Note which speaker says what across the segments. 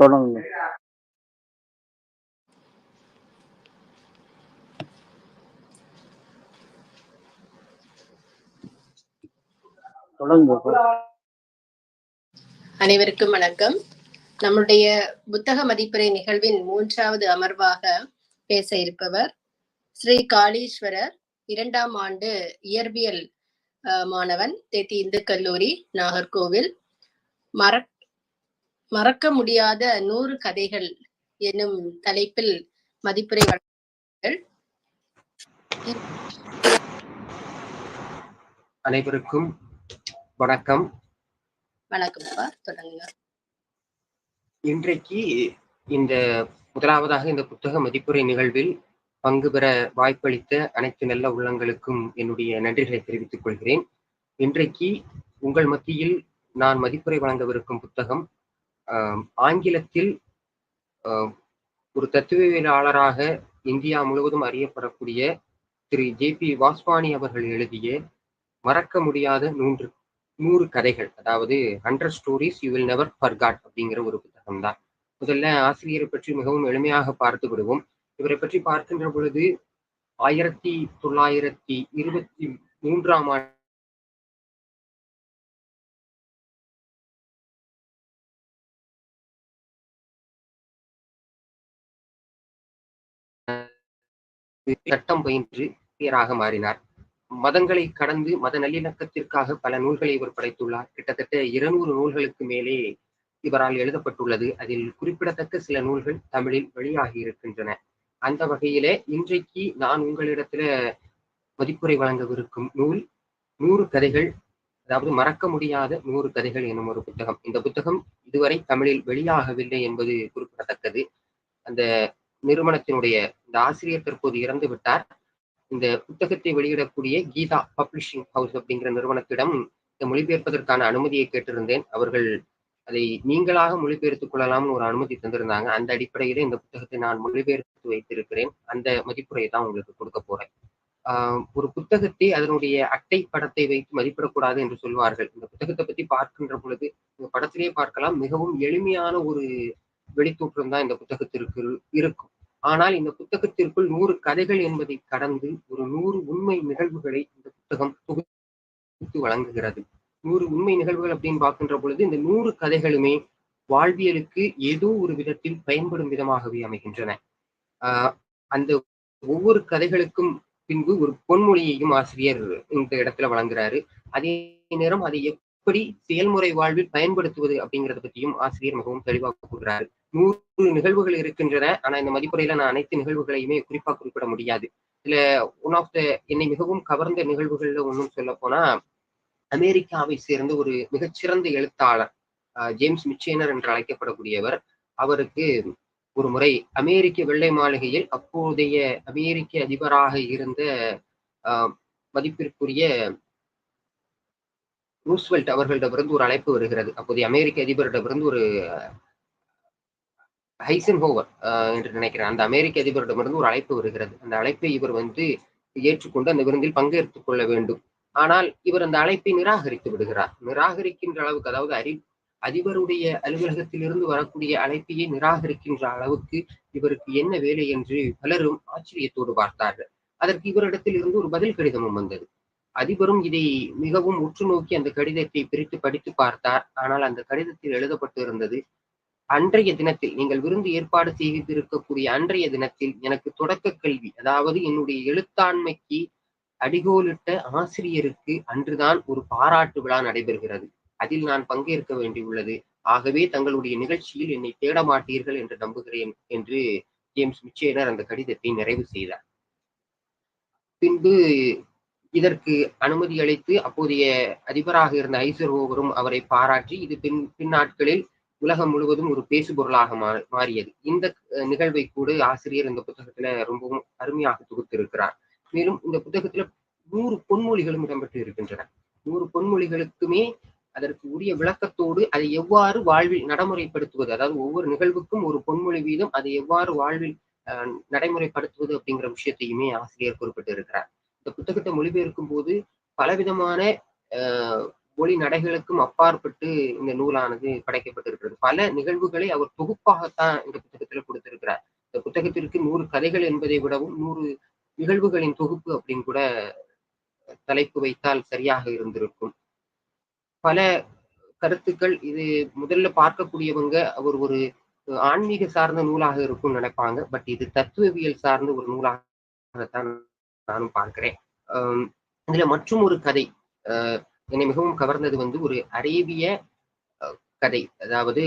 Speaker 1: தொடங்குங்க.
Speaker 2: அனைவருக்கும் வணக்கம். நம்முடைய புத்தக மதிப்புரை நிகழ்வின் மூன்றாவது அமர்வாக பேச இருப்பவர் ஸ்ரீ காளீஸ்வரர் இரண்டாம் ஆண்டு இயற்பியல் அஹ், மாணவன் தேத்தி இந்து கல்லூரி நாகர்கோவில் மறக் மறக்க முடியாத நூறு கதைகள் எனும் தலைப்பில் மதிப்புரை.
Speaker 3: அனைவருக்கும் வணக்கம்
Speaker 2: வணக்கம்ப்பா தொடங்குங்க
Speaker 3: இன்றைக்கு இந்த முதலாவதாக இந்த புத்தக மதிப்புரை நிகழ்வில் பங்கு பெற வாய்ப்பளித்த அனைத்து நல்ல உள்ளங்களுக்கும் என்னுடைய நன்றிகளை தெரிவித்துக் கொள்கிறேன் இன்றைக்கு உங்கள் மத்தியில் நான் மதிப்புரை வழங்கவிருக்கும் புத்தகம் ஆங்கிலத்தில் ஒரு தத்துவவியலாளராக இந்தியா முழுவதும் அறியப்படக்கூடிய திரு ஜே பி வாஸ்வானி அவர்கள் எழுதிய மறக்க முடியாத நூன்று நூறு கதைகள் அதாவது hundred stories you will never forget அப்படிங்கிற ஒரு புத்தகம் தான் முதல்ல ஆசிரியரை பற்றி மிகவும் எளிமையாக பார்த்து விடுவோம். இவரை பற்றி பார்க்கின்ற பொழுது ஆயிரத்தி தொள்ளாயிரத்தி இருபத்தி மூன்றாம் ஆண்டு சட்டம் பயின்று பேராக மாறினார். மதங்களை கடந்து மத நல்லிணக்கத்திற்காக பல நூல்களை இவர் படைத்துள்ளார். கிட்டத்தட்ட இருநூறு நூல்களுக்கு மேலே இவரால் எழுதப்பட்டுள்ளது. அதில் குறிப்பிடத்தக்க சில நூல்கள் தமிழில் வெளியாகி இருக்கின்றன. அந்த வகையிலே இன்றைக்கு நான் உங்களிடத்துல மதிப்புரை வழங்கவிருக்கும் நூல் நூறு கதைகள் அதாவது மறக்க முடியாத நூறு கதைகள் எனும் ஒரு புத்தகம். இந்த புத்தகம் இதுவரை தமிழில் வெளியாகவில்லை என்பது குறிப்பிடத்தக்கது. அந்த நிறுவனத்தினுடைய இந்த ஆசிரியர் தற்போது இறந்து விட்டார். இந்த புத்தகத்தை வெளியிடக்கூடிய கீதா பப்ளிஷிங் ஹவுஸ் அப்படிங்கிற நிறுவனத்திடம் இந்த மொழிபெயர்ப்பதற்கான அனுமதியை கேட்டிருந்தேன். அவர்கள் அதை நீங்களாக மொழிபெயர்த்துக் கொள்ளலாம்னு ஒரு அனுமதி தந்திருந்தாங்க. அந்த அடிப்படையில இந்த புத்தகத்தை நான் மொழிபெயர்த்து வைத்திருக்கிறேன். அந்த மதிப்புரையை தான் உங்களுக்கு கொடுக்க போறேன். ஆஹ் ஒரு புத்தகத்தை அதனுடைய அட்டை படத்தை வைத்து மதிப்பிடக்கூடாது என்று சொல்வார்கள். இந்த புத்தகத்தை பத்தி பார்க்கின்ற பொழுது இந்த படத்திலேயே பார்க்கலாம். மிகவும் எளிமையான ஒரு வெளித்தோற்றம் தான் இந்த புத்தகத்திற்கு இருக்கும். ஆனால் இந்த புத்தகத்திற்குள் நூறு கதைகள் என்பதை கடந்து ஒரு நூறு உண்மை நிகழ்வுகளை இந்த புத்தகம் தொகுத்து வழங்குகிறது. நூறு உண்மை நிகழ்வுகள் அப்படின்னு பார்க்கின்ற பொழுது இந்த நூறு கதைகளுமே வாழ்வியலுக்கு ஏதோ ஒரு விதத்தில் பயன்படும் விதமாகவே அமைகின்றன. ஆஹ் அந்த ஒவ்வொரு கதைகளுக்கும் பின்பு ஒரு பொன்மொழியையும் ஆசிரியர் இந்த இடத்துல வழங்குறாரு. அதே நேரம் அதை எப்படி செயல்முறை வாழ்வில் பயன்படுத்துவது அப்படிங்கறத பற்றியும் ஆசிரியர் மிகவும் தெளிவாக கூறுகிறார். நூறு நிகழ்வுகள் இருக்கின்றன. ஆனா இந்த மதிப்புரையில நான் அனைத்து நிகழ்வுகளையுமே குறிப்பா குறிப்பிட முடியாது. இதுல ஒன் ஆஃப் த என்னை மிகவும் கவர்ந்த நிகழ்வுகள்ல ஒன்றும் சொல்ல போனா அமெரிக்காவை சேர்ந்த ஒரு மிகச்சிறந்த எழுத்தாளர் ஆஹ் ஜேம்ஸ் மிச்சேனர் என்று அழைக்கப்படக்கூடியவர். அவருக்கு ஒரு முறை அமெரிக்க வெள்ளை மாளிகையில் அப்போதைய அமெரிக்க அதிபராக இருந்த ஆஹ் மதிப்பிற்குரிய ரூஸ்வெல்ட் அவர்களிடமிருந்து ஒரு அழைப்பு வருகிறது. அப்போதைய அமெரிக்க அதிபரிடமிருந்து ஒரு ஹைசன் ஹோவர் என்று நினைக்கிறேன். அந்த அமெரிக்க அதிபரிடமிருந்து ஒரு அழைப்பு வருகிறது. அந்த அழைப்பை இவர் வந்து ஏற்றுக்கொண்டு அந்த விருந்தில் பங்கேற்றுக் கொள்ள வேண்டும். ஆனால் இவர் அந்த அழைப்பை நிராகரித்து விடுகிறார். நிராகரிக்கின்ற அளவுக்கு அதாவது அறி அதிபருடைய அலுவலகத்திலிருந்து வரக்கூடிய அழைப்பையே நிராகரிக்கின்ற அளவுக்கு இவருக்கு என்ன வேலை என்று பலரும் ஆச்சரியத்தோடு பார்த்தார்கள். அதற்கு இவரிடத்தில் இருந்து ஒரு பதில் கடிதமும் வந்தது. அதிபரும் இதை மிகவும் உற்று நோக்கி அந்த கடிதத்தை பிரித்து படித்து பார்த்தார். ஆனால் அந்த கடிதத்தில் எழுதப்பட்டு இருந்தது அன்றைய தினத்தில் நீங்கள் விருந்து ஏற்பாடு செய்திருக்கக்கூடிய அன்றைய தினத்தில் எனக்கு தொடக்க கல்வி அதாவது என்னுடைய எழுத்தாண்மைக்கு அடிகோலிட்ட ஆசிரியருக்கு அன்றுதான் ஒரு பாராட்டு விழா நடைபெறுகிறது. அதில் நான் பங்கேற்க வேண்டியுள்ளது. ஆகவே தங்களுடைய நிகழ்ச்சியில் என்னை தேட மாட்டீர்கள் என்று நம்புகிறேன் என்று ஜேம்ஸ் மிச்சேனர் அந்த கடிதத்தை நிறைவு செய்தார். பின்பு இதற்கு அனுமதி அளித்து அப்போதைய அதிபராக இருந்த ஐசர் ஓவரும் அவரை பாராட்டி இது பின் பின்னாட்களில் உலகம் முழுவதும் ஒரு பேசுபொருளாக மா மாறியது. இந்த நிகழ்வை கூட ஆசிரியர் இந்த புத்தகத்துல ரொம்பவும் அருமையாக தொகுத்திருக்கிறார். மேலும் இந்த புத்தகத்துல நூறு பொன்மொழிகளும் இடம்பெற்று இருக்கின்றன. நூறு பொன்மொழிகளுக்குமே அதற்கு உரிய விளக்கத்தோடு அதை எவ்வாறு வாழ்வில் நடைமுறைப்படுத்துவது அதாவது ஒவ்வொரு நிகழ்வுக்கும் ஒரு பொன்மொழி வீதம் அதை எவ்வாறு வாழ்வில் நடைமுறைப்படுத்துவது அப்படிங்கிற விஷயத்தையுமே ஆசிரியர் குறிப்பிட்டு இருக்கிறார் இந்த புத்தகத்தை மொழிபெயர்க்கும் போது பலவிதமான மொழி நடைகளுக்கும் அப்பாற்பட்டு இந்த நூலானது படைக்கப்பட்டிருக்கிறது. பல நிகழ்வுகளை அவர் தொகுப்பாகத்தான் இந்த புத்தகத்துல கொடுத்திருக்கிறார். இந்த புத்தகத்திற்கு நூறு கதைகள் என்பதை விடவும் நூறு நிகழ்வுகளின் தொகுப்பு அப்படின்னு கூட தலைப்பு வைத்தால் சரியாக இருந்திருக்கும். பல கருத்துக்கள் இது முதல்ல பார்க்கக்கூடியவங்க அவர் ஒரு ஆன்மீக சார்ந்த நூலாக இருக்கும்னு நினைப்பாங்க. பட் இது தத்துவவியல் சார்ந்த ஒரு நூலாகத்தான் நானும் பார்க்கிறேன். இதுல மற்றும் ஒரு கதை என்னை மிகவும் கவர்ந்தது வந்து ஒரு அரேபிய அஹ், கதை. அதாவது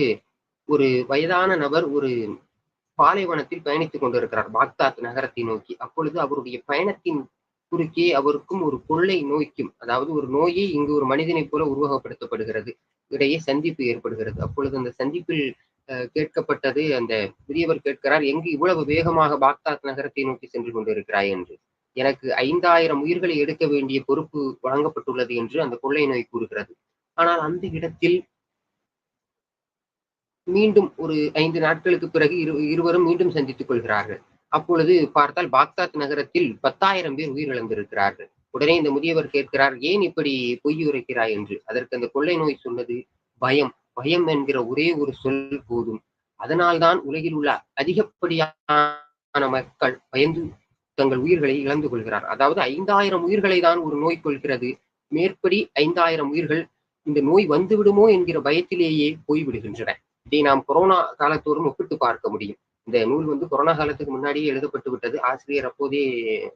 Speaker 3: ஒரு வயதான நபர் ஒரு பாலைவனத்தில் பயணித்துக் கொண்டிருக்கிறார் பாக்தாத் நகரத்தை நோக்கி. அப்பொழுது அவருடைய பயணத்தின் குறுக்கே அவருக்கும் ஒரு கொள்ளை நோய்க்கும் அதாவது ஒரு நோயை இங்கு ஒரு மனிதனைப் போல உருவகப்படுத்தப்படுகிறது இடையே சந்திப்பு ஏற்படுகிறது. அப்பொழுது அந்த சந்திப்பில் அஹ், கேட்கப்பட்டது அந்த பெரியவர் கேட்கிறார் எங்கு இவ்வளவு வேகமாக பாக்தாத் நகரத்தை நோக்கி சென்று கொண்டிருக்கிறாய்? என்று. எனக்கு ஐந்தாயிரம் உயிர்களை எடுக்க வேண்டிய பொறுப்பு வழங்கப்பட்டுள்ளது என்று அந்த கொள்ளை நோய் கூறுகிறது. ஆனால் அந்த இடத்தில் மீண்டும் ஒரு ஐந்து நாட்களுக்கு பிறகு இரு இருவரும் மீண்டும் சந்தித்துக் கொள்கிறார்கள். அப்பொழுது பார்த்தால் பாக்தாத் நகரத்தில் பத்தாயிரம் பேர் உயிரிழந்திருக்கிறார்கள். உடனே இந்த முதியவர் கேட்கிறார் ஏன் இப்படி பொய் உரைக்கிறாய்? என்று. அதற்கு அந்த கொள்ளை நோய் சொன்னது பயம். பயம் என்கிற ஒரே ஒரு சொல் போதும். அதனால்தான் உலகில் உள்ள அதிகப்படியான மக்கள் பயந்து தங்கள் உயிர்களை இழந்து கொள்கிறார். அதாவது ஐந்தாயிரம் உயிர்களை தான் ஒரு நோய் கொள்கிறது மேற்படி ஐந்தாயிரம் உயிர்கள் இந்த நோய் வந்து விடுமோ என்கிற பயத்திலேயே போய்விடுகின்றன இதை நாம் கொரோனா காலத்தோடும் ஒப்பிட்டு பார்க்க முடியும். இந்த நூல் வந்து கொரோனா காலத்துக்கு முன்னாடியே எழுதப்பட்டு விட்டது. ஆசிரியர் அப்போதே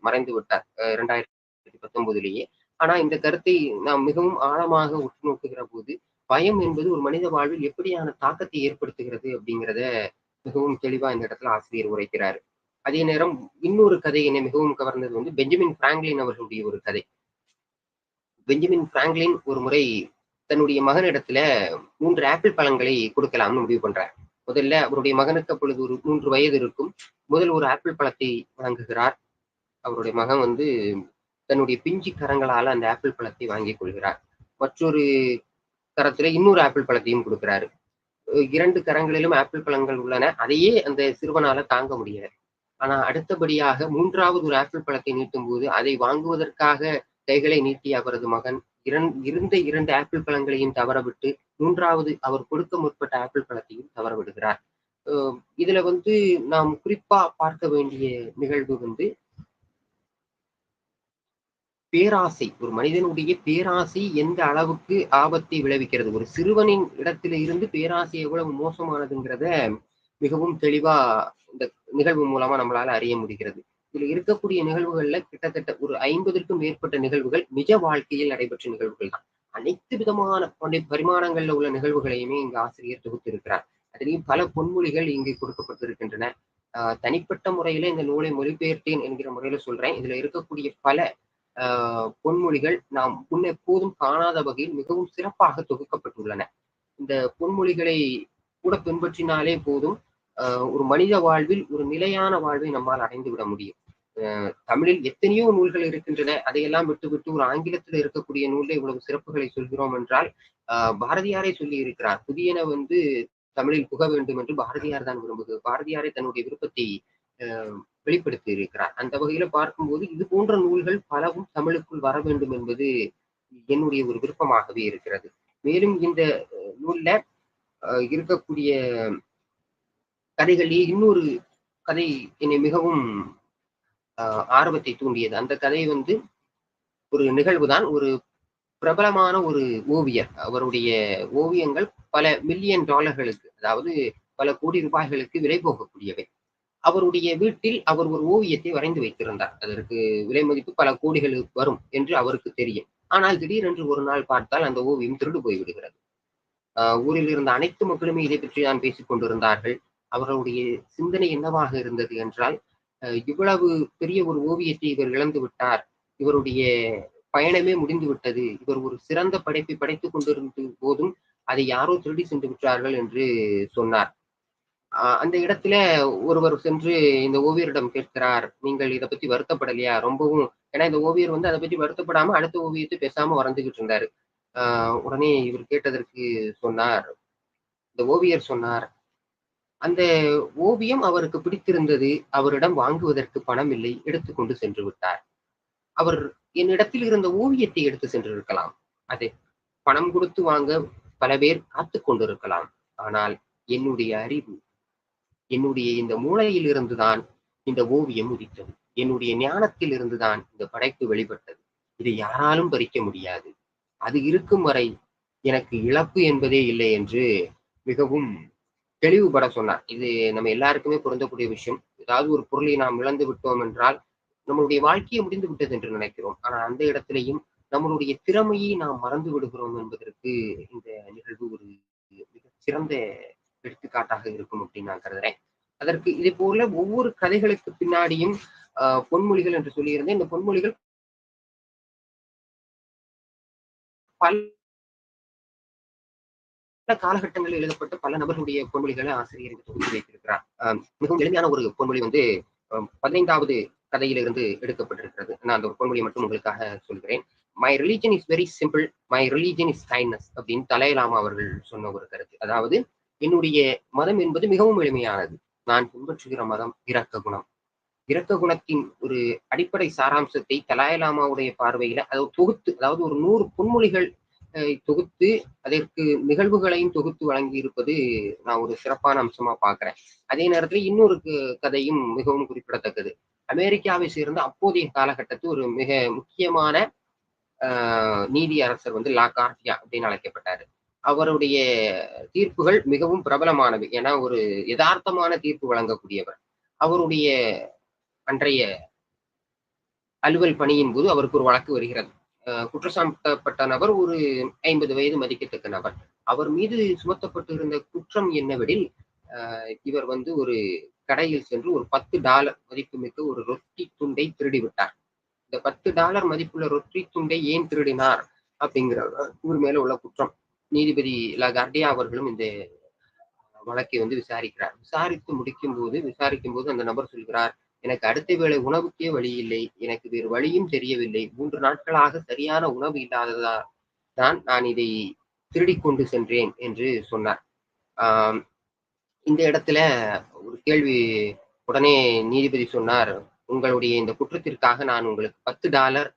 Speaker 3: மறைந்து விட்டார் இரண்டாயிரத்தி பத்தொன்பதுலேயே. ஆனா இந்த கருத்தை நாம் மிகவும் ஆழமாக உற்று நோக்குகிற போது பயம் என்பது ஒரு மனித வாழ்வில் எப்படியான தாக்கத்தை ஏற்படுத்துகிறது அப்படிங்கிறத மிகவும் தெளிவா இந்த இடத்துல ஆசிரியர் உரைக்கிறார். அதே நேரம் இன்னொரு கதை என்னை மிகவும் கவர்ந்தது வந்து பெஞ்சமின் பிராங்க்லின் அவர்களுடைய ஒரு கதை. பெஞ்சமின் பிராங்க்லின் ஒரு முறை தன்னுடைய மகனிடத்துல மூன்று ஆப்பிள் பழங்களை கொடுக்கலாம்னு முடிவு பண்றார். முதல்ல அவருடைய மகனுக்கு அப்பொழுது ஒரு மூன்று வயது இருக்கும். முதல் ஒரு ஆப்பிள் பழத்தை வாங்குகிறார். அவருடைய மகன் வந்து தன்னுடைய பிஞ்சு கரங்களால அந்த ஆப்பிள் பழத்தை வாங்கிக் கொள்கிறார். மற்றொரு கரத்துல இன்னொரு ஆப்பிள் பழத்தையும் கொடுக்கிறாரு. இரண்டு கரங்களிலும் ஆப்பிள் பழங்கள் உள்ளன. அதையே அந்த சிறுவனால தாங்க முடியல. ஆனா அடுத்தபடியாக மூன்றாவது ஒரு ஆப்பிள் பழத்தை நீட்டும் போது அதை வாங்குவதற்காக கைகளை நீட்டிய அவரது மகன் இரண் இருந்த இரண்டு ஆப்பிள் பழங்களையும் தவறவிட்டு மூன்றாவது அவர் கொடுக்க முற்பட்ட ஆப்பிள் பழத்தையும் தவற விடுகிறார் இதுல வந்து நாம் குறிப்பா பார்க்க வேண்டிய நிகழ்வு வந்து பேராசை. ஒரு மனிதனுடைய பேராசை எந்த அளவுக்கு ஆபத்தை விளைவிக்கிறது? ஒரு சிறுவனின் இடத்துல இருந்து பேராசை எவ்வளவு மோசமானதுங்கிறத மிகவும் தெளிவா இந்த நிகழ்வு மூலமா நம்மளால அறிய முடிகிறது. இதுல இருக்கக்கூடிய நிகழ்வுகள்ல கிட்டத்தட்ட ஒரு ஐம்பதற்கும் மேற்பட்ட நிகழ்வுகள் நிஜ வாழ்க்கையில் நடைபெற்ற நிகழ்வுகள் தான். அனைத்து விதமான பரிமாணங்கள்ல உள்ள நிகழ்வுகளையுமே இங்கு ஆசிரியர் தொகுத்திருக்கிறார். அதிலேயும் பல பொன்மொழிகள் இங்கு கொடுக்கப்பட்டிருக்கின்றன. ஆஹ் தனிப்பட்ட முறையில இந்த நூலை மொழிபெயர்த்தேன் என்கிற முறையில சொல்றேன். இதுல இருக்கக்கூடிய பல ஆஹ் பொன்மொழிகள் நாம் முன் எப்போதும் காணாத வகையில் மிகவும் சிறப்பாக தொகுக்கப்பட்டுள்ளன. இந்த பொன்மொழிகளை கூட பின்பற்றினாலே போதும் ஒரு மனித வாழ்வில் ஒரு நிலையான வாழ்வை நம்மால் அடைந்து விட முடியும். ஆஹ் தமிழில் எத்தனையோ நூல்கள் இருக்கின்றன. அதையெல்லாம் விட்டுவிட்டு ஒரு ஆங்கிலத்தில் இருக்கக்கூடிய நூலில் இவ்வளவு சிறப்புகளை சொல்கிறோம் என்றால் பாரதியாரை சொல்லி இருக்கிறார் புதியன வந்து தமிழில் புக வேண்டும் என்று பாரதியார் தான் விரும்புகிறார். பாரதியாரே தன்னுடைய விருப்பத்தை ஆஹ் வெளிப்படுத்தி இருக்கிறார் அந்த வகையில பார்க்கும்போது இது போன்ற நூல்கள் பலவும் தமிழுக்குள் வர வேண்டும் என்பது என்னுடைய ஒரு விருப்பமாகவே இருக்கிறது. மேலும் இந்த நூல்ல இருக்கக்கூடிய கதைகளிலே இன்னொரு கதை என்னை மிகவும் ஆஹ், ஆர்வத்தை தூண்டியது. அந்த கதை வந்து ஒரு நிகழ்வுதான். ஒரு பிரபலமான ஒரு ஓவியர். அவருடைய ஓவியங்கள் பல மில்லியன் டாலர்களுக்கு அதாவது பல கோடி ரூபாய்களுக்கு விலை போகக்கூடியவை. அவருடைய வீட்டில் அவர் ஒரு ஓவியத்தை வரைந்து வைத்திருந்தார். அதற்கு விலை மதிப்பு பல கோடிகள் வரும் என்று அவருக்கு தெரியும். ஆனால் திடீரென்று ஒரு நாள் பார்த்தால் அந்த ஓவியம் திருடு போய்விடுகிறது. ஆஹ் ஊரில் இருந்த அனைத்து மக்களுமே இதை பற்றி தான் பேசிக் கொண்டிருந்தார்கள். அவர்களுடைய சிந்தனை என்னவாக இருந்தது என்றால் அஹ் இவ்வளவு பெரிய ஒரு ஓவியத்தை இவர் இழந்து விட்டார். இவருடைய பயணமே முடிந்து விட்டது இவர் ஒரு சிறந்த படைப்பை படைத்துக் கொண்டிருந்த போதும் அதை யாரோ திருடி சென்று விட்டார்கள் என்று சொன்னார். அந்த இடத்துல ஒருவர் சென்று இந்த ஓவியரிடம் கேட்கிறார் நீங்கள் இதை பத்தி வருத்தப்படலையா? ரொம்பவும் ஏன்னா இந்த ஓவியர் வந்து அதை பத்தி வருத்தப்படாம அடுத்த ஓவியத்தை பேசாம வரைஞ்சுக்கிட்டு இருந்தாரு. ஆஹ் உடனே இவர் கேட்டதற்கு சொன்னார் இந்த ஓவியர் சொன்னார் அந்த ஓவியம் அவருக்கு பிடித்திருந்தது அவரிடம் வாங்குவதற்கு பணம் இல்லை எடுத்துக்கொண்டு சென்று விட்டார். அவர் என்னிடத்தில் இருந்த ஓவியத்தை எடுத்து சென்றிருக்கலாம். அது பணம் கொடுத்து வாங்க பல பேர் காத்து கொண்டிருக்கலாம். ஆனால் என்னுடைய அறிவு என்னுடைய இந்த மூளையில் இருந்துதான் இந்த ஓவியம் உதித்தது. என்னுடைய ஞானத்தில் இருந்துதான் இந்த படைப்பு வெளிப்பட்டது. இதை யாராலும் பறிக்க முடியாது. அது இருக்கும் வரை எனக்கு இழப்பு என்பதே இல்லை என்று மிகவும் தெளிவுபட சொன்னார். இது நம்ம எல்லாருக்குமே பொருந்தக்கூடிய விஷயம். ஏதாவது ஒரு பொருளை நாம் இழந்து விட்டோம் என்றால் நம்மளுடைய வாழ்க்கையை முடிந்து விட்டது என்று நினைக்கிறோம். ஆனால் அந்த இடத்திலையும் நம்மளுடைய திறமையை நாம் மறந்து விடுகிறோம் என்பதற்கு இந்த நிகழ்வு ஒரு மிக சிறந்த எடுத்துக்காட்டாக இருக்கும் அப்படின்னு நான் கருதுறேன். அதற்கு இதே போல ஒவ்வொரு கதைகளுக்கு பின்னாடியும் ஆஹ் பொன்மொழிகள் என்று சொல்லியிருந்தேன். இந்த பொன்மொழிகள் பல பல காலகட்டங்களில் எழுதப்பட்ட பல நபர்களுடைய பொன்மொழிகளை ஆசிரியர் தொகுத்து வைத்திருக்கிறார். மிகவும் எளிமையான ஒரு பொன்மொழி வந்து பதினைந்தாவது கதையிலிருந்து எடுக்கப்பட்டிருக்கிறது. நான் அந்த ஒரு பொன்மொழியை மட்டும் உங்களுக்காக சொல்கிறேன். My religion is very simple my religion is kindness அப்படின்னு தலையலாமா அவர்கள் சொன்ன ஒரு கருத்து. அதாவது என்னுடைய மதம் என்பது மிகவும் எளிமையானது. நான் பின்பற்றுகிற மதம் இரக்க குணம். இரக்க குணத்தின் ஒரு அடிப்படை சாராம்சத்தை தலாயலாமாவுடைய பார்வையில அதை தொகுத்து அதாவது ஒரு நூறு பொன்மொழிகள் தொகுத்து அதற்கு நிகழ்வுகளையும் தொகுத்து வழங்கி இருப்பது நான் ஒரு சிறப்பான அம்சமா பாக்குறேன் அதே நேரத்துல இன்னொரு கதையும் மிகவும் குறிப்பிடத்தக்கது. அமெரிக்காவை சேர்ந்த அப்போதைய காலகட்டத்தில் ஒரு மிக முக்கியமான நீதி அரசர் வந்து லா கார்டியா அப்படின்னு அழைக்கப்பட்டாரு. அவருடைய தீர்ப்புகள் மிகவும் பிரபலமானவை ஏன்னா ஒரு யதார்த்தமான தீர்ப்பு வழங்கக்கூடியவர். அவருடைய அன்றைய அலுவல் பணியின் போது அவருக்கு ஒரு வழக்கு வருகிறது. குற்றச்சாட்டப்பட்ட நபர் ஒரு ஐம்பது வயது மதிக்கத்தக்க நபர். அவர் மீது சுமத்தப்பட்டு இருந்த குற்றம் என்னவெனில் இவர் வந்து ஒரு கடையில் சென்று ஒரு பத்து டாலர் மதிப்புமிக்க ஒரு ரொட்டி துண்டை திருடி விட்டார் இந்த பத்து டாலர் மதிப்புள்ள ரொட்டி துண்டை ஏன் திருடினார்? அப்படிங்கிற இவர் மேல உள்ள குற்றம். நீதிபதி லகார்டியா அவர்களும் இந்த வழக்கை வந்து விசாரிக்கிறார். விசாரித்து முடிக்கும் போது விசாரிக்கும் போது அந்த நபர் சொல்கிறார் எனக்கு அடுத்த வேளை உணவுக்கே வழி இல்லை. எனக்கு வேறு வழியும் தெரியவில்லை. மூன்று நாட்களாக சரியான உணவு இல்லாததால் தான் நான் இதை திருடி கொண்டு சென்றேன் என்று சொன்னார். ஆஹ் இந்த இடத்துல ஒரு கேள்வி உடனே நீதிபதி சொன்னார் உங்களுடைய இந்த குற்றத்திற்காக நான் உங்களுக்கு பத்து டாலர்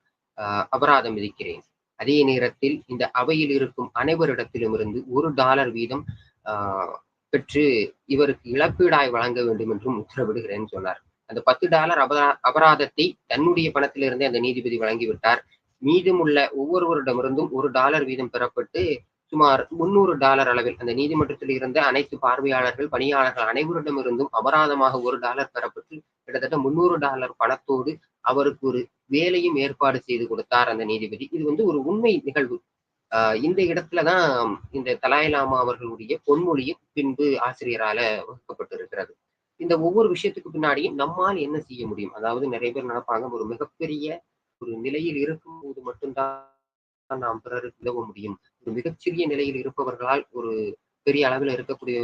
Speaker 3: அபராதம் விதிக்கிறேன். அதே நேரத்தில் இந்த அவையில் இருக்கும் அனைவரிடத்திலும் இருந்து ஒரு டாலர் வீதம் ஆஹ் பெற்று இவருக்கு இழப்பீடாய் வழங்க வேண்டும் என்றும் உத்தரவிடுகிறேன்னு சொன்னார். அந்த பத்து டாலர் அபரா அபராதத்தை தன்னுடைய பணத்திலிருந்தே அந்த நீதிபதி வழங்கிவிட்டார். மீதமுள்ள ஒவ்வொருவரிடமிருந்தும் ஒரு டாலர் வீதம் பெறப்பட்டு சுமார் முன்னூறு டாலர் அளவில் அந்த நீதிமன்றத்தில் இருந்த அனைத்து பார்வையாளர்கள் பணியாளர்கள் அனைவரிடமிருந்தும் அபராதமாக ஒரு டாலர் பெறப்பட்டு கிட்டத்தட்ட முன்னூறு டாலர் பணத்தோடு அவருக்கு ஒரு வேலையும் ஏற்பாடு செய்து கொடுத்தார் அந்த நீதிபதி. இது வந்து ஒரு உண்மை நிகழ்வு. ஆஹ் இந்த இடத்துலதான் இந்த தலாய்லாமா அவர்களுடைய பொன்மொழியும் பின்பு ஆசிரியரால வகுக்கப்பட்டிருக்கிறது. இந்த ஒவ்வொரு விஷயத்துக்கு பின்னாடியும் நம்மால் என்ன செய்ய முடியும்? அதாவது நிறைய பேர் நினைப்பாங்க ஒரு மிகப்பெரிய ஒரு நிலையில் இருக்கும் போது மட்டும்தான் நாம் பிறருக்கு உதவ முடியும். ஒரு மிகச்சிறிய நிலையில் இருப்பவர்களால் ஒரு பெரிய அளவில் இருக்கக்கூடிய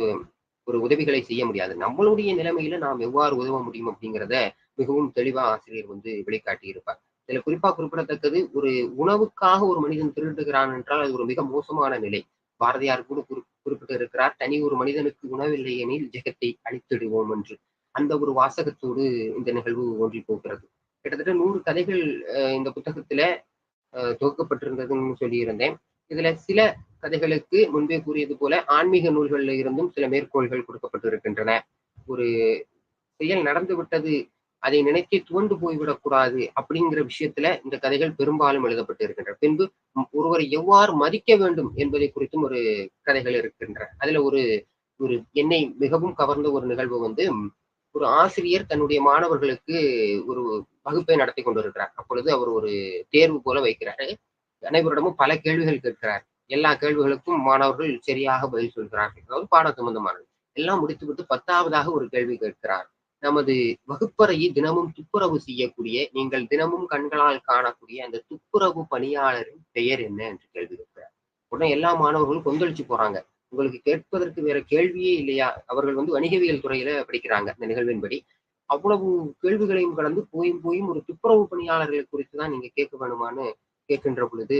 Speaker 3: ஒரு உதவிகளை செய்ய முடியாது. நம்மளுடைய நிலைமையில நாம் எவ்வாறு உதவ முடியும் அப்படிங்கிறத மிகவும் தெளிவா ஆசிரியர் வந்து வெளிக்காட்டி இருப்பார் இதுல குறிப்பா குறிப்பிடத்தக்கது ஒரு உணவுக்காக ஒரு மனிதன் திருடுகிறான் என்றால் அது ஒரு மிக மோசமான நிலை. பாரதியார் கூட குறி குறிப்பிட்டிருக்கிறார் தனி ஒரு மனிதனுக்கு உணவில்லை எனில் ஜெகத்தை அழித்திடுவோம் என்று. அந்த ஒரு வாசகத்தோடு இந்த நிகழ்வு ஒன்றி போகிறது. கிட்டத்தட்ட நூறு கதைகள் இந்த புத்தகத்துல தொகுக்கப்பட்டிருந்ததுன்னு சொல்லியிருந்தேன். இதுல சில கதைகளுக்கு முன்பே கூறியது போல ஆன்மீக நூல்களில் இருந்தும் சில மேற்கோள்கள் கொடுக்கப்பட்டிருக்கின்றன. ஒரு செயல் நடந்துவிட்டது அதை நினைத்து துவண்டு போய்விடக்கூடாது அப்படிங்கிற விஷயத்துல இந்த கதைகள் பெரும்பாலும் எழுதப்பட்டு இருக்கின்றன. பின்பு ஒருவரை எவ்வாறு மதிக்க வேண்டும் என்பதை குறித்தும் ஒரு கதைகள் இருக்கின்றன. அதுல ஒரு ஒரு என்னை மிகவும் கவர்ந்த ஒரு நிகழ்வு வந்து ஒரு ஆசிரியர் தன்னுடைய மாணவர்களுக்கு ஒரு வகுப்பை நடத்தி கொண்டிருக்கிறார் அப்பொழுது அவர் ஒரு தேர்வு போல வைக்கிறாரு. அனைவரிடமும் பல கேள்விகள் கேட்கிறார். எல்லா கேள்விகளுக்கும் மாணவர்கள் சரியாக பதில் சொல்கிறார்கள். அதாவது பாட சம்பந்தமானது. எல்லாம் முடித்துவிட்டு பத்தாவதாக ஒரு கேள்வி கேட்கிறார். நமது வகுப்பறையை தினமும் துப்புரவு செய்யக்கூடிய நீங்கள் தினமும் கண்களால் காணக்கூடிய அந்த துப்புரவு பணியாளரின் பெயர் என்ன என்று கேள்வி கேட்கிறார் உடனே எல்லா மாணவர்களும் கொந்தளிச்சு போறாங்க. உங்களுக்கு கேட்பதற்கு வேற கேள்வியே இல்லையா? அவர்கள் வந்து வணிகவியல் துறையில படிக்கிறாங்க இந்த நிகழ்வின்படி. அவ்வளவு கேள்விகளையும் கடந்து போயும் போயும் ஒரு துப்புரவு பணியாளர்கள் குறித்து தான் நீங்க கேட்க வேணுமான்னு கேட்கின்ற பொழுது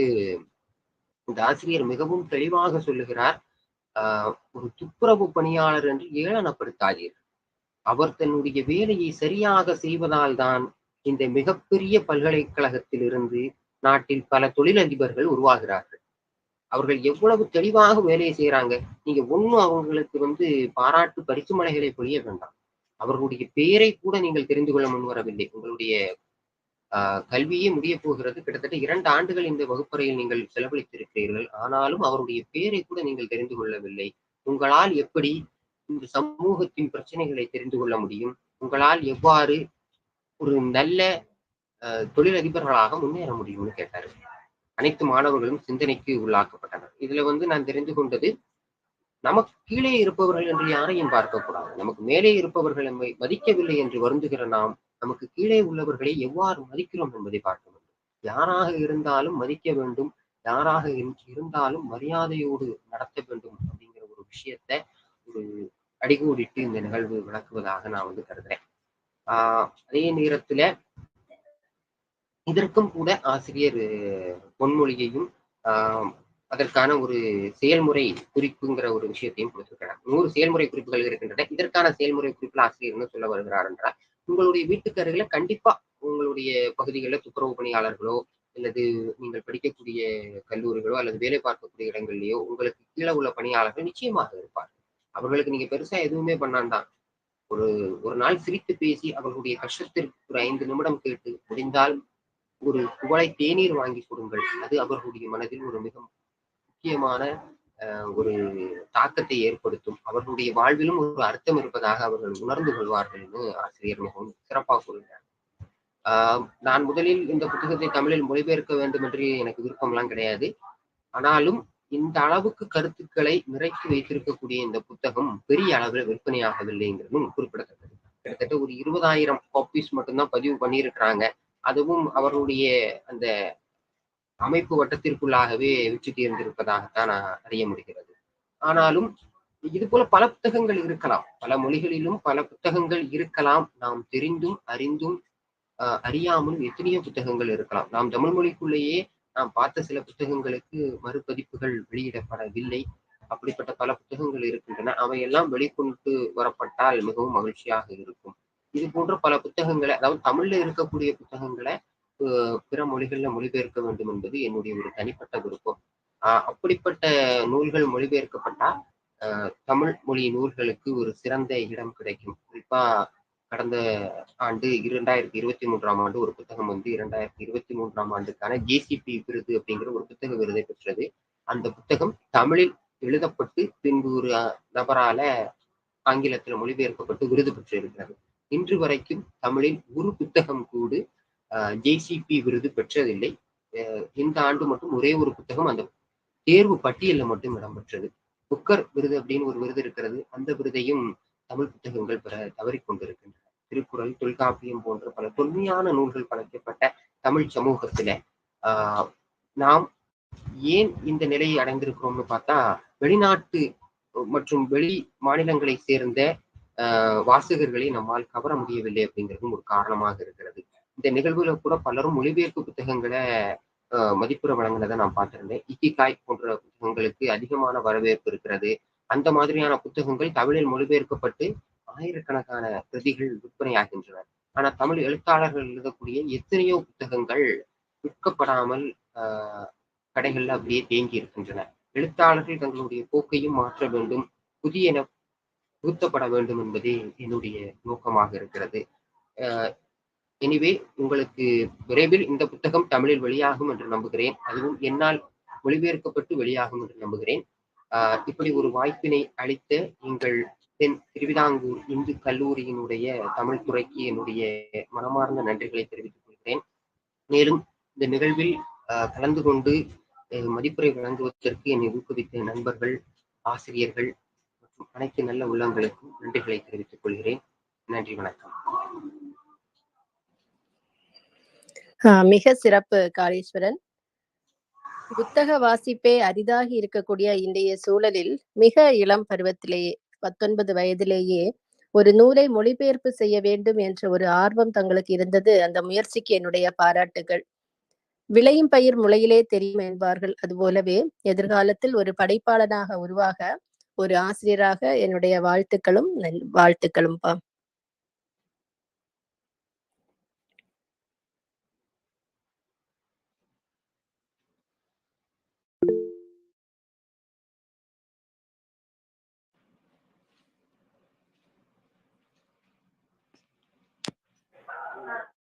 Speaker 3: இந்த ஆசிரியர் மிகவும் தெளிவாக சொல்லுகிறார் ஒரு துப்புரவு பணியாளர் என்று ஏளனப்படுத்தாதீர்கள். அவர் தன்னுடைய வேலையை சரியாக செய்வதால் தான் இந்த மிகப்பெரிய பல்கலைக்கழகத்திலிருந்து நாட்டில் பல தொழிலதிபர்கள் உருவாகிறார்கள். அவர்கள் எவ்வளவு தெளிவாக வேலையை செய்யறாங்க நீங்க ஒண்ணும் அவங்களுக்கு வந்து பாராட்டு பரிசு மலைகளை பொழிய வேண்டாம். அவர்களுடைய பெயரை கூட நீங்கள் தெரிந்து கொள்ள முன்வரவில்லை உங்களுடைய ஆஹ் கல்வியே முடிய போகிறது. கிட்டத்தட்ட இரண்டு ஆண்டுகள் இந்த வகுப்பறையில் நீங்கள் செலவழித்திருக்கிறீர்கள். ஆனாலும் அவருடைய பெயரை கூட நீங்கள் தெரிந்து கொள்ளவில்லை. உங்களால் எப்படி இந்த சமூகத்தின் பிரச்சனைகளை தெரிந்து கொள்ள முடியும். உங்களால் எவ்வாறு ஒரு நல்ல அஹ், தொழிலதிபர்களாக முன்னேற முடியும்னு கேட்டாரு. அனைத்து மாணவர்களும் சிந்தனைக்கு உள்ளாக்கப்பட்டனர். இதுல வந்து நான் தெரிந்து கொண்டது நமக்கு கீழே இருப்பவர்கள் என்று யாரையும் பார்க்கக்கூடாது நமக்கு மேலே இருப்பவர்கள் நம்மை மதிக்கவில்லை என்று வருந்துகிற நாம் நமக்கு கீழே உள்ளவர்களை எவ்வாறு மதிக்கிறோம் என்பதை பார்க்க வேண்டும். யாராக இருந்தாலும் மதிக்க வேண்டும். யாராக இருந்தாலும் மரியாதையோடு நடத்த வேண்டும் அப்படிங்கிற ஒரு விஷயத்த ஒரு அடிகூடிட்டு இந்த நிகழ்வு விளக்குவதாக நான் வந்து கருதுறேன். ஆஹ் அதே நேரத்துல இதற்கும் கூட ஆசிரியர் பொன்மொழியையும் ஆஹ், அதற்கான ஒரு செயல்முறை குறிப்புங்கிற ஒரு விஷயத்தையும் கொடுத்திருக்கிறார். நூறு செயல்முறை குறிப்புகள் இருக்கின்றன. இதற்கான செயல்முறை குறிப்பில் ஆசிரியர் என்ன சொல்ல வருகிறார் என்றால் உங்களுடைய வீட்டுக்கு அருகில கண்டிப்பா உங்களுடைய பகுதிகளில் துப்புரவு பணியாளர்களோ அல்லது நீங்கள் படிக்கக்கூடிய கல்லூரிகளோ அல்லது வேலை பார்க்கக்கூடிய இடங்கள்லயோ உங்களுக்கு கீழே உள்ள பணியாளர்கள் நிச்சயமாக இருப்பார்கள். அவர்களுக்கு நீங்க பெருசா எதுவுமே பண்ணாண்டாம். ஒரு ஒரு நாள் சிரித்து பேசி அவர்களுடைய கஷ்டத்திற்கு ஒரு ஐந்து நிமிடம் கேட்டு முடிந்தால் ஒரு குவளை தேநீர் வாங்கி கொடுங்கள். அது அவர்களுடைய மனதில் ஒரு மிக முக்கியமான அஹ், ஒரு தாக்கத்தை ஏற்படுத்தும். அவர்களுடைய வாழ்விலும் ஒரு அர்த்தம் இருப்பதாக அவர்கள் உணர்ந்து கொள்வார்கள்னு ஆசிரியர் மிகவும் சிறப்பாக கூறுகிறார். ஆஹ் நான் முதலில் இந்த புத்தகத்தை தமிழில் மொழிபெயர்க்க வேண்டும் என்று எனக்கு விருப்பம்லாம் கிடையாது. ஆனாலும் இந்த அளவுக்கு கருத்துக்களை நிறைத்து வைத்திருக்கக்கூடிய இந்த புத்தகம் பெரிய அளவில் விற்பனையாகவில்லைங்கிறதும் குறிப்பிடத்தக்கது. கிட்டத்தட்ட ஒரு இருபதாயிரம் காப்பீஸ் மட்டும்தான் பதிவு பண்ணியிருக்கிறாங்க. அதுவும் அவர்களுடைய அந்த அமைப்பு வட்டத்திற்குள்ளாகவே விற்று தீர்ந்திருப்பதாகத்தான் நான் அறிய முடிகிறது. ஆனாலும் இது போல பல புத்தகங்கள் இருக்கலாம். பல மொழிகளிலும் பல புத்தகங்கள் இருக்கலாம். நாம் தெரிந்தும் அறிந்தும் அறியாமலும் எத்தனையோ புத்தகங்கள் இருக்கலாம். நாம் தமிழ் மொழிக்குள்ளேயே நாம் பார்த்த சில புத்தகங்களுக்கு மறுபதிப்புகள் வெளியிடப்படவில்லை. அப்படிப்பட்ட பல புத்தகங்கள் இருக்கின்றன. அவையெல்லாம் வெளிக்கொண்டு வரப்பட்டால் மிகவும் மகிழ்ச்சியாக இருக்கும். இது போன்ற பல புத்தகங்களை அதாவது தமிழ்ல இருக்கக்கூடிய புத்தகங்களை பிற மொழிகள்ல மொழிபெயர்க்க வேண்டும் என்பது என்னுடைய ஒரு தனிப்பட்ட விருப்பம். ஆஹ் அப்படிப்பட்ட நூல்கள் மொழிபெயர்க்கப்பட்டா தமிழ் மொழி நூல்களுக்கு ஒரு சிறந்த இடம் கிடைக்கும். குறிப்பா கடந்த ஆண்டு இரண்டாயிரத்தி இருபத்தி மூன்றாம் ஆண்டு ஒரு புத்தகம் வந்து இரண்டாயிரத்தி இருபத்தி மூன்றாம் ஆண்டுக்கான ஜேசிபி விருது அப்படிங்கிற ஒரு புத்தக விருதை பெற்றது. அந்த புத்தகம் தமிழில் எழுதப்பட்டு பின்பு ஒரு நபரால ஆங்கிலத்தில் மொழிபெயர்க்கப்பட்டு விருது பெற்றிருக்கிறது. இன்று வரைக்கும் தமிழில் ஒரு புத்தகம் கூட ஜேசிபி விருது பெற்றதில்லை. இந்த ஆண்டு மட்டும் ஒரே ஒரு புத்தகம் அந்த தேர்வு பட்டியலில் மட்டும் இடம்பெற்றது புக்கர் விருது அப்படின்னு ஒரு விருது இருக்கிறது. அந்த விருதையும் தமிழ் புத்தகங்கள் பெற தவறிக்கொண்டிருக்கின்றன திருக்குறள் தொல்காப்பியம் போன்ற பல தொன்மையான நூல்கள் படைக்கப்பட்ட தமிழ் சமூகத்துல ஆஹ் நாம் ஏன் இந்த நிலையை அடைந்திருக்கிறோம்னு பார்த்தா வெளிநாட்டு மற்றும் வெளி மாநிலங்களை சேர்ந்த ஆஹ் வாசகர்களை நம்மால் கவர முடியவில்லை அப்படிங்கிறதும் ஒரு காரணமாக இருக்கிறது. இந்த நிகழ்வுல கூட பலரும் மொழிபெயர்ப்பு புத்தகங்களை மதிப்புற வழங்கினதை நான் பார்த்திருந்தேன். இக்கிகாய் போன்ற புத்தகங்களுக்கு அதிகமான வரவேற்பு இருக்கிறது. அந்த மாதிரியான புத்தகங்கள் தமிழில் மொழிபெயர்க்கப்பட்டு ஆயிரக்கணக்கான பிரதிகள் விற்பனையாகின்றன. ஆனா தமிழ் எழுத்தாளர்கள் எழுதக்கூடிய எத்தனையோ புத்தகங்கள் விற்கப்படாமல் ஆஹ் கடைகள்ல அப்படியே தேங்கி இருக்கின்றன. எழுத்தாளர்கள் தங்களுடைய போக்கையும் மாற்ற வேண்டும் புதியன புகுத்தப்பட வேண்டும் என்பதே என்னுடைய நோக்கமாக இருக்கிறது. எனிவே உங்களுக்கு விரைவில் இந்த புத்தகம் தமிழில் வெளியாகும் என்று நம்புகிறேன். அதுவும் என்னால் மொழிபெயர்க்கப்பட்டு வெளியாகும் என்று நம்புகிறேன். ஆஹ் இப்படி ஒரு வாய்ப்பினை அளித்த எங்கள் தென் திருவிதாங்கூர் இந்து கல்லூரியினுடைய தமிழ் துறைக்கு என்னுடைய மனமார்ந்த நன்றிகளை தெரிவித்துக் கொள்கிறேன். மேலும் இந்த நிகழ்வில் கலந்து கொண்டு மதிப்புரை வழங்குவதற்கு என்னை ஊக்குவித்த நண்பர்கள் ஆசிரியர்கள் மற்றும் அனைத்து நல்ல உள்ளங்களுக்கும் நன்றிகளை தெரிவித்துக் கொள்கிறேன். நன்றி வணக்கம்.
Speaker 2: ஆஹ் மிக சிறப்பு காளீஸ்வரன். புத்தக வாசிப்பே அரிதாகி இருக்கக்கூடிய இன்றைய சூழலில் மிக இளம் பருவத்திலேயே பத்தொன்பது வயதிலேயே ஒரு நூலை மொழிபெயர்ப்பு செய்ய வேண்டும் என்ற ஒரு ஆர்வம் தங்களுக்கு இருந்தது. அந்த முயற்சிக்கு என்னுடைய பாராட்டுகள். விளையும் பயிர் முளையிலே தெரியும் என்பார்கள். அதுபோலவே எதிர்காலத்தில் ஒரு படைப்பாளனாக உருவாக ஒரு ஆசிரியராக என்னுடைய வாழ்த்துக்களும் வாழ்த்துக்களும் பா Uh,